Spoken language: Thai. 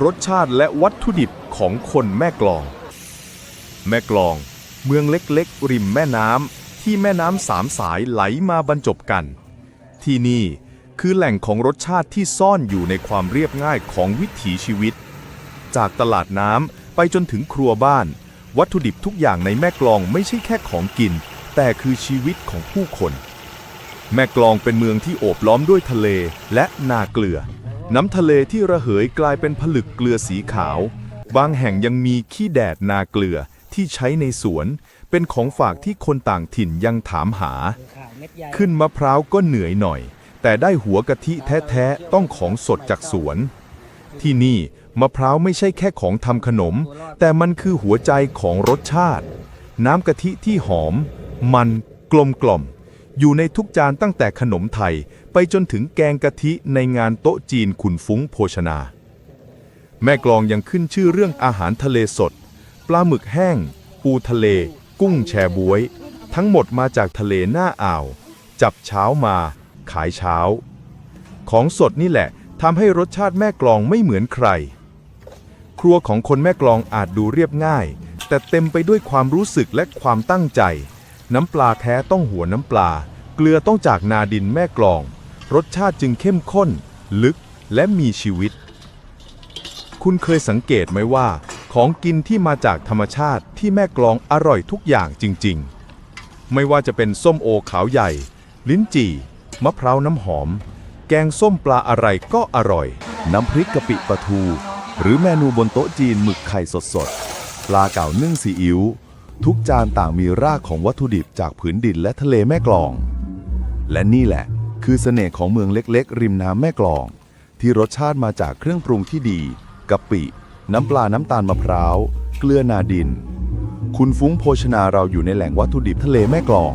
รสชาติและวัตถุดิบของคนแม่กลอง แม่กลอง เมืองเล็กๆ ริมแม่น้ำที่แม่น้ำสามสายไหลมาบรรจบกัน ที่นี่คือแหล่งของรสชาติที่ซ่อนอยู่ในความเรียบง่ายของวิถีชีวิต จากตลาดน้ำไปจนถึงครัวบ้าน วัตถุดิบทุกอย่างในแม่กลองไม่ใช่แค่ของกิน แต่คือชีวิตของผู้คน แม่กลองเป็นเมืองที่โอบล้อมด้วยทะเลและนาเกลือ น้ำทะเลที่ระเหยกลายเป็นผลึกเกลือสีขาว บางแห่งยังมีขี้แดดนาเกลือที่ใช้ในสวน เป็นของฝากที่คนต่างถิ่นยังถามหา ขึ้นมะพร้าวก็เหนื่อยหน่อย แต่ได้หัวกะทิแท้ๆ ต้องของสดจากสวน ที่นี่มะพร้าวไม่ใช่แค่ของทำขนม แต่มันคือหัวใจของรสชาติ น้ำกะทิที่หอม มันกลมกล่อม อยู่ในทุกจานตั้งแต่ขนมไทย ไปจนถึงแกงกะทิในงานโต๊ะจีนขุนฟุ้งโภชนา แม่กลองยังขึ้นชื่อเรื่องอาหารทะเลสด ปลาหมึกแห้ง ปูทะเล กุ้งแชบวย ทั้งหมดมาจากทะเลหน้าอ่าว จับเช้ามา ขายเช้า ของสดนี่แหละทำให้รสชาติแม่กลองไม่เหมือนใคร ครัวของคนแม่กลองอาจดูเรียบง่าย แต่เต็มไปด้วยความรู้สึกและความตั้งใจ น้ำปลาแท้ต้องหัวน้ำปลา เกลือต้องจากนาดินแม่กลอง รสชาติจึงเข้มข้น ลึกและมีชีวิต คุณเคยสังเกตไหมว่า ของกินที่มาจากธรรมชาติที่แม่กลองอร่อยทุกอย่างจริง ๆ ไม่ว่าจะเป็นส้มโอขาวใหญ่ ลิ้นจี่ มะพร้าวน้ำหอม แกงส้มปลาอะไรก็อร่อย น้ำพริกกะปิปลาทู หรือเมนูบนโต๊ะจีนหมึกไข่สดๆ ปลาเก๋านึ่งซีอิ๊ว ทุกจานต่างมีรากของวัตถุดิบจากผืนดินและทะเลแม่กลอง และนี่แหละ คือเสน่ห์ของเมืองเล็กๆ ริมน้ำแม่กลอง ที่รสชาติมาจากเครื่องปรุงที่ดีกะปิ น้ำปลาน้ำตาลมะพร้าว เกลือนาดิน คุณฟุ้งโภชนาเราอยู่ในแหล่งวัตถุดิบทะเลแม่กลอง